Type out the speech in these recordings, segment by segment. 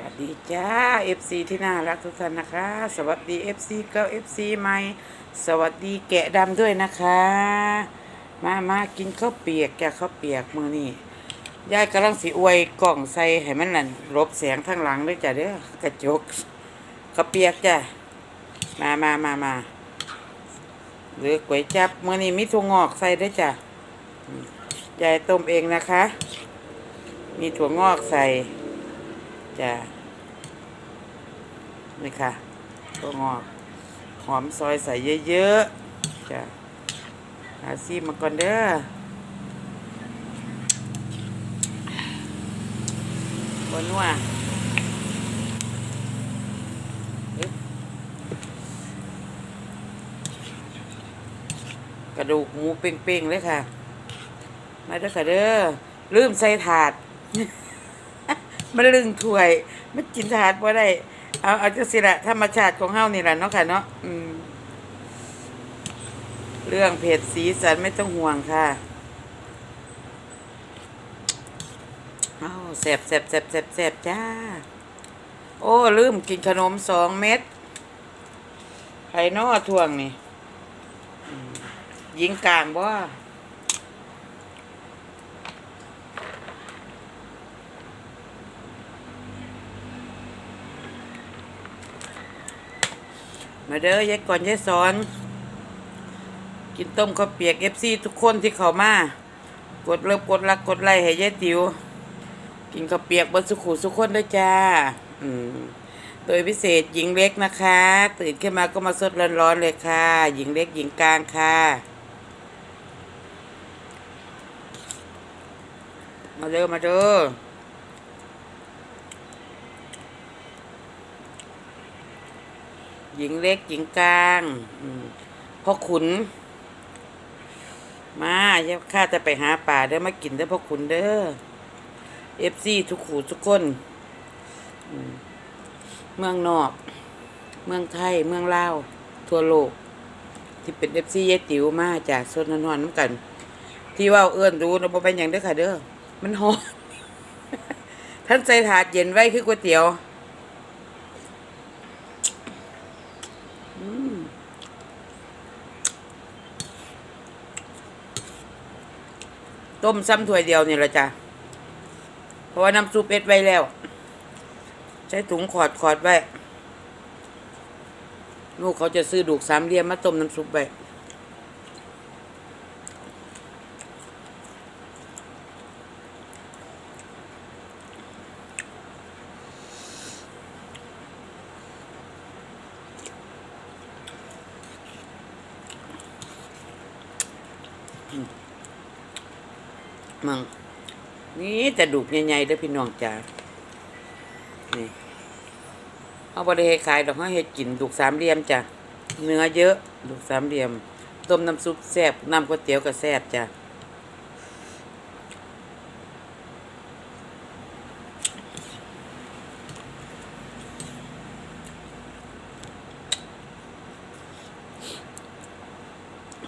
วัสดีจ้า FC ที่น่ารักทุกท่านนะคะ สวัสดี FC เก้า FC ใหม่ สวัสดีแกะดำด้วยนะคะ มามากินข้าวเปียกจ้ะข้าวเปียกมือนี่ยายกำลังสีอวยกล่องใส่ให้มันนั่นลบแสงข้งหลังด้วยจ้ะเด้อกระจกข้าวเปียกจ้ะมามามามาหรือก๋วยจับมือนี่มีถั่วงอกใส่ด้วยจ้ะยายต้มเองนะคะ มีถั่วงอกใส่ จ้ะนี่ค่ะตัวงอกหอมซอยใส่เยอะๆจ้ะหาซีมาก่อนเด้อบนว่ากระดูกหมูเป้งๆเลยค่ะ มาเด้อค่ะเด้อลืมใส่ถาด มันลึงถ้วย มันกินถาดบ่ได้ เอาเอาจังสิละธรรมชาติของเฮานี่แหละเนาะค่ะเนาะอืมเรื่องเผ็ดสีสันไม่ต้องห่วงค่ะเอาแสบแสบแสบแสบแสบจ้า โอ้ลืมกินขนมสองเม็ดไผ่นอทวงนี่ยิงกลางบ่ มาเด้อยายก่อนยายสอน กินต้มข้าวเปียกเอฟซีทุกคนที่เข้ามากดเลิฟกดรักกดไลค์ให้ยายติ๋วกินข้าวเปียกบนสุขุสุขคนด้วยจ้า อืมโดยพิเศษหญิงเล็กนะคะ ตื่นขึ้นมาก็มาสดร้อนๆเลยค่ะ หญิงเล็กหญิงกลางค่ะมาเด้อมาเด้อ ญิงเล็กหญิงกลางพ่อขุน มาเดี๋ยวข้าจะไปหาป่าเด้อมากินเด้อพ่อขุนเด้อเอฟซีทุกขู่ทุกคนเมืองนอก เมืองไทย เมืองลาว ทั่วโลก ที่เป็นเอฟซีเยติวมาจากโซนนอนน้ำกัน ที่ว่าเอื้อนรู้นะบ่เป็นอย่างเด้อค่ะเด้อมันหอนท่านใส่ถาดเย็นไว้คือก๋วยเตี๋ยว ต้มซ้ำถ้วยเดียวนี่ยละจ้ะ เพราะว่าน้ำซุปเอ็ดไว้แล้ว ใช้ถุงขอดขอดไว้ ลูกเขาจะซื้อดูกสามเหลี่ยมมาต้มน้ำซุปไว้ มังนี่แต่ดูกใหญ่ๆเด้อพี่น้องจ้านี่เอาบริเฮขายดอกเขาเฮ็ดกินดูกสามเหลี่ยมจ้ะเนื้อเยอะดูกสามเหลี่ยม ต้มน้ำซุปแซ่บน้ำก๋วยเตี๋ยวก็แซ่บจ้ะ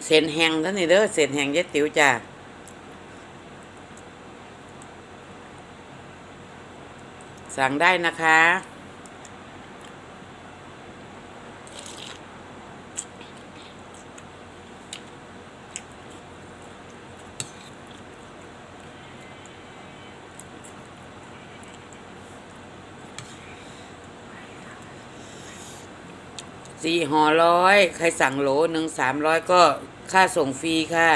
เส้นแห้งท่านี้เด้อเส้นแห้งเย็ดติ๋วจ้า สั่งได้นะคะ สี่ห่อร้อย ใครสั่งโหลหนึ่งสามร้อยก็ค่าส่งฟรีค่ะ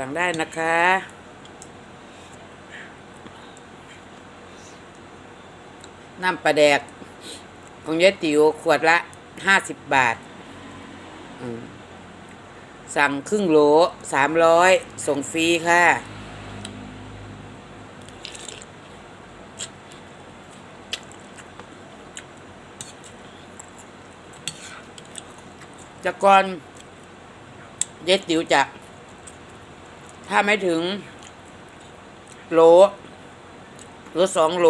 สั่งได้นะคะ น้ำปลาแดก ของยายติ๋วขวดละห้าสิบบาท สั่งครึ่งโหลสามร้อยส่งฟรีค่ะจากก่อนเย็ดติ๋วจะ ถ้าไม่ถึง โล หรือสองโล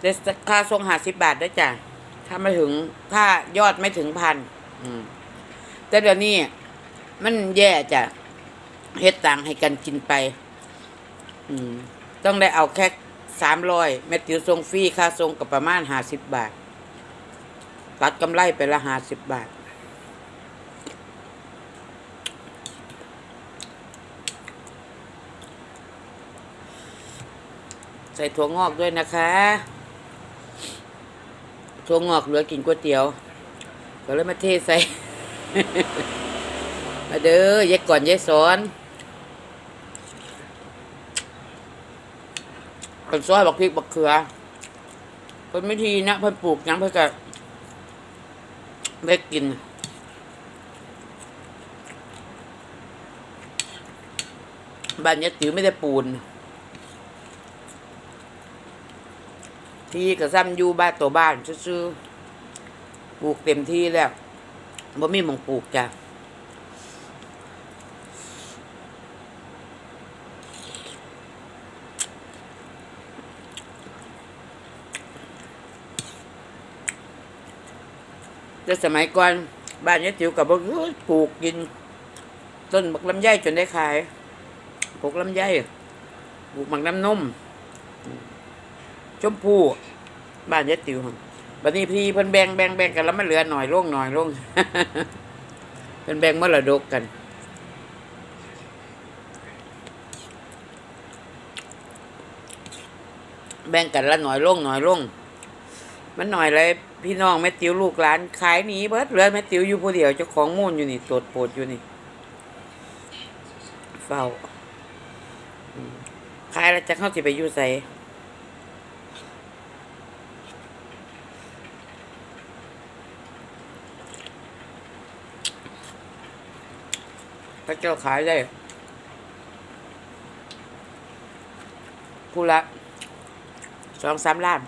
เดสค่าส่งหาสิบบาทได้จ้ะ ถ้าไม่ถึง ถ้ายอดไม่ถึงพันแต่เดี๋ยวนี้ มันแย่จ้ะเฮ็ดต่างให้กันกินไป อืม ต้องได้เอาแค่สามร้อยแมตติวส่งฟรีค่าส่งกับประมาณห้าสิบบาท ตัดกำไรไปละห้าสิบบาท ส่ถั่วงอกด้วยนะคะ ถั่วงอกเหลือกินก๋วยเตี๋ยวก็เลยมาเทใส่ มาเด้อยายก่อนยายสอนเป็นซอยบักพริกบักเขือเพิ่นไม่ทีนะเพิ่นปลูกยังเพิ่นก็ได้กินบ้านยายติ๋วไม่ได้ปูน ที่กับซ้ำอยู่บ้านตัวบ้านซื่อปลูกเต็มที่แล้วบ่มีมองปลูกจ้ะแต่สมัยก่อนบ้านยายติ๋วกับบ่เอ้ยปลูกกิน ต้นบักลำไยจนได้ขายปลูกลำไยปลูกหมักน้ำนม ชมพู่บ้านยายติ๋วหั่นบัดนี้พี่เพิ่นแบ่งแบ่งแบ่งกันแล้วมันเหลือหน่อยลงหน่อยลงเพิ่นแบ่งมรดกกันแบ่งกันละหน่อยลงหน่อยลง มันหน่อยเลยพี่น้องแม่ติ๋วลูกหลานขายหนีเบิดเหลือแม่ติ๋วอยู่ผู้เดียวเจ้าของมูลอยู่นี่โตดโปดอยู่นี่ เฝ้าขายแล้วจะเข้าสิไปอยู่ใส่ พระเจ้าขายได้ผู้ละสองสามล้าน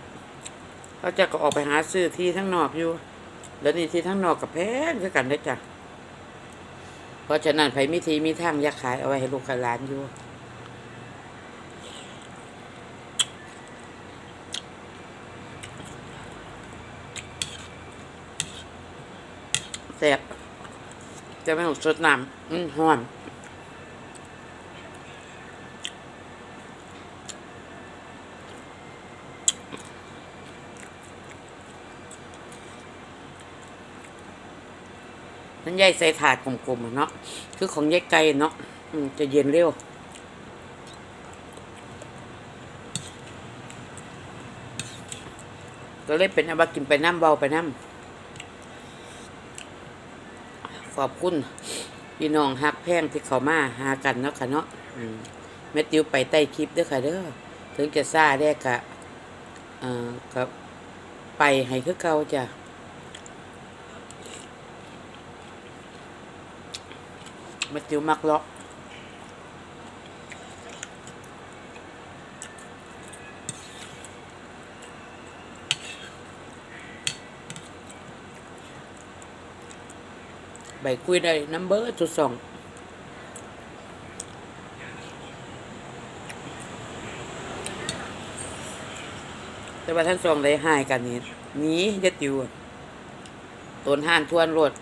เขาจะก็ออกไปหาซื้อที่ทั้งนอกอยู่ แล้วนี่ที่ทั้งนอกกับแพงคือกันได้จ้ะเพราะฉะนั้นไผมีทีมีทางอยากขายเอาไว้ให้ลูกหลานอยู่แซ่บ จะไม่หกสดน้ำอืมหอมนั่นยายใส่ถาดกลมๆอะเนาะ คือของยายไก่เนาะอืมจะเย็นเร็วก็เลยเป็นอาบากินไปน้ำเบาไปน้ำ ขอบคุณพี่น้องฮักแพงที่เขามาหากันเนาะค่ะเนาะเมแมติวไปใต้คลิปเด้อค่ะเด้อถึงจะซาได้กะเอ่อกับไปให้คือเก่าจ้ะแมติวมักเลาะ ใบคุยได้น้ำเบอร์จุดสองแต่ว่าท่านสองได้หายกันนี้นีจะติวตนห่านทวนรถ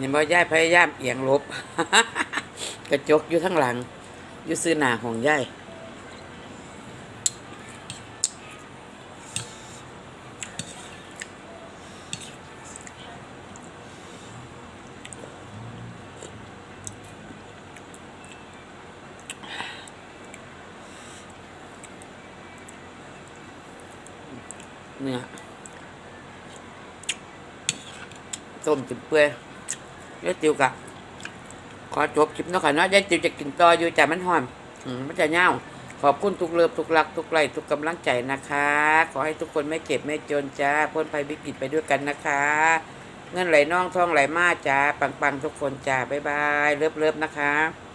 นี่บ่ย่ายพยายามเอียงลบ กระจกอยู่ข้างหลัง อยู่ซื้อหนาของย่ายเนื้อต้มจนเปื่อย ยายติวกะขอจบคลิปนะค่ะเนาะยายติวจะกินต่ออยู่แต่มันหอมอืมันจะเน่าขอบคุณทุกเลิฟทุกรักทุกไลทุกกำลังใจนะคะ ขอให้ทุกคนไม่เก็บไม่จนจ้าพ้นภัยวิกฤตไปด้วยกันนะคะ เงินไหลน่องทองไหลมาจ้าปังๆทุกคนจ้าบ๊ายบายเลิฟเลิฟนะคะ